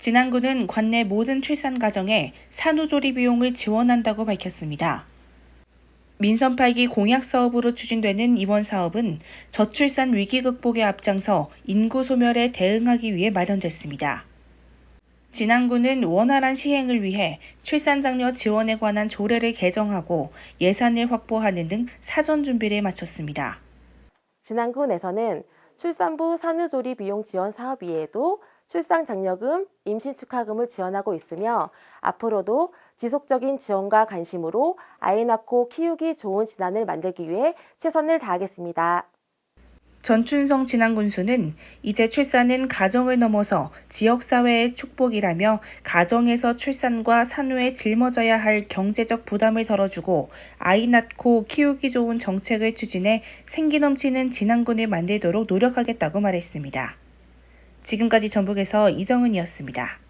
진안군은 관내 모든 출산 가정에 산후조리 비용을 지원한다고 밝혔습니다. 민선 8기 공약 사업으로 추진되는 이번 사업은 저출산 위기 극복에 앞장서 인구 소멸에 대응하기 위해 마련됐습니다. 진안군은 원활한 시행을 위해 출산 장려 지원에 관한 조례를 개정하고 예산을 확보하는 등 사전 준비를 마쳤습니다. 진안군에서는 출산부 산후조리 비용 지원 사업 이외에도 출산 장려금, 임신 축하금을 지원하고 있으며 앞으로도 지속적인 지원과 관심으로 아이 낳고 키우기 좋은 진안을 만들기 위해 최선을 다하겠습니다. 전춘성 진안군수는 이제 출산은 가정을 넘어서 지역사회의 축복이라며 가정에서 출산과 산후에 짊어져야 할 경제적 부담을 덜어주고 아이 낳고 키우기 좋은 정책을 추진해 생기 넘치는 진안군을 만들도록 노력하겠다고 말했습니다. 지금까지 전북에서 이정은이었습니다.